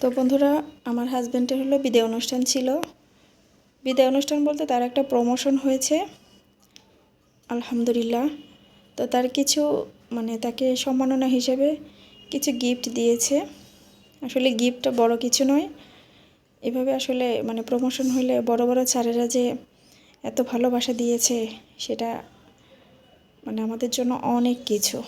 তো বন্ধুরা, আমার হাজব্যান্ডের হলো বিদায় অনুষ্ঠান ছিল। বিদায় অনুষ্ঠান বলতে তার একটা প্রমোশন হয়েছে, আলহামদুলিল্লাহ। তো তার কিছু মানে তাকে সম্মাননা হিসেবে কিছু গিফট দিয়েছে। আসলে গিফটটা বড় কিছু নয়। এভাবে আসলে মানে প্রমোশন হলে বড় বড় ছাড়েরা যে এত ভালোবাসা দিয়েছে, সেটা মানে আমাদের জন্য অনেক কিছু।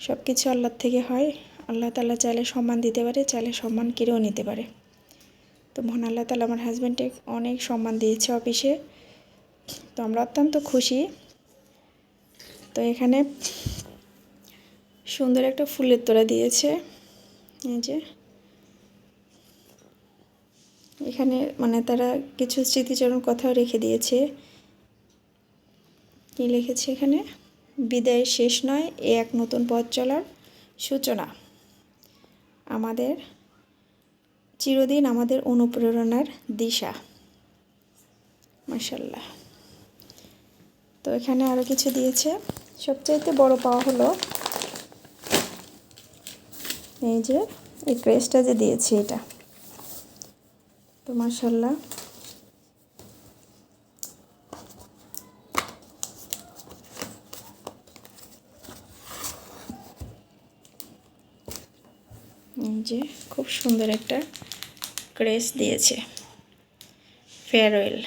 সব কিছু আল্লাহর থেকে হয়। আল্লাহ তাল্লাহ চাইলে সম্মান দিতে পারে, চাইলে সম্মান কেড়েও নিতে পারে। তো মহান আল্লাহ তালা আমার হাজব্যান্ডে অনেক সম্মান দিয়েছে অফিসে। তো আমরা অত্যন্ত খুশি। তো এখানে সুন্দর একটা ফুলের তোড়া দিয়েছে। এই যে। এখানে মানে তারা কিছু স্মৃতিচারণ কথাও রেখে দিয়েছে। কি লিখেছে এখানে? বিদায় শেষ নয়, এ এক নতুন পথ চলার সূচনা। আমাদের, চিরদিন আমাদের অনুপ্রেরণার দিশা। মাসাল্লাহ তো এখানে আরও কিছু দিয়েছে। সবচাইতে বড় পাওয়া হলো এই যে, এই ক্রেসটা যে দিয়েছি এটা। তো মাসাল্লাহ যে, খুব সুন্দর একটা ক্রেস দিয়েছে। ফেয়ারওয়েল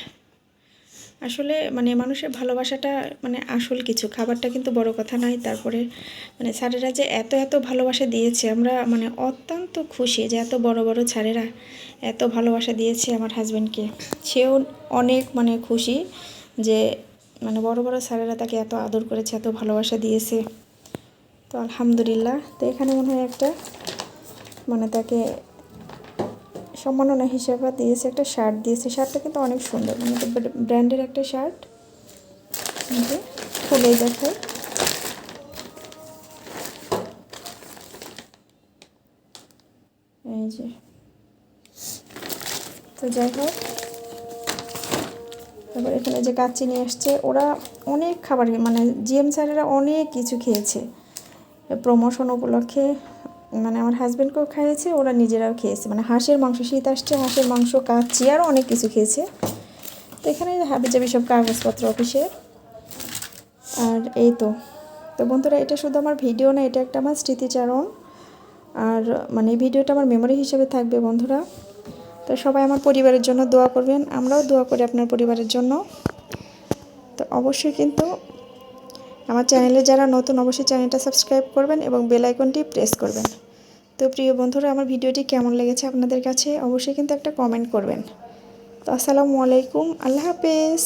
আসলে মানে মানুষের ভালোবাসাটা মানে আসল কিছু, খাবারটা কিন্তু বড় কথা নয়। তারপরে মানে স্যারেরা যে এত এত ভালোবাসা দিয়েছে, আমরা মানে অত্যন্ত খুশি যে এত বড় বড় ছাড়েরা এত ভালোবাসা দিয়েছে আমার হাজব্যান্ডকে সেও অনেক মানে খুশি যে মানে বড় বড় স্যারেরা তাকে এত আদর করেছে, এত ভালোবাসা দিয়েছে। তো আলহামদুলিল্লাহ। তো এখানে মনে হয় একটা মানে তাকে সম্মাননা হিসেবে দিয়েছে, একটা শার্ট দিয়েছে। শার্টটা কিন্তু অনেক সুন্দর মানে ব্র্যান্ডের একটা শার্ট খুলেই দেখায় এই যে। তো যাই হোক তারপর এখানে যে কাচ্চি নিয়ে আসছে, ওরা অনেক খাবার মানে জিএম স্যারেরা অনেক কিছু খেয়েছে। প্রমোশন উপলক্ষে মানে আমার হাজব্যান্ডকেও খাইয়েছে, ওরা নিজেরাও খেয়েছে। মানে হাঁসের মাংস, শীত আসছে, হাঁসের মাংস কাচ্চি আরও অনেক কিছু খেয়েছে। তো এখানে হাবি হাবিজাবি সব কাগজপত্র অফিসে। আর এই তো। তো বন্ধুরা, এটা শুধু আমার ভিডিও না, এটা একটা আমার স্মৃতিচারণ। আর মানে ভিডিওটা আমার মেমোরি হিসেবে থাকবে বন্ধুরা। তো সবাই আমার পরিবারের জন্য দোয়া করবেন। আমরাও দোয়া করি আপনার পরিবারের জন্য। তো অবশ্যই কিন্তু আমার চ্যানেলে যারা নতুন, অবশ্যই চ্যানেলটা সাবস্ক্রাইব করবেন এবং বেল আইকনটি প্রেস করবেন। তো প্রিয় বন্ধুরা, আমার ভিডিওটি কেমন লেগেছে আপনাদের কাছে? অবশ্যই কিন্তু একটা কমেন্ট করবেন। তো আসসালামু আলাইকুম, আল্লাহ হাফেজ।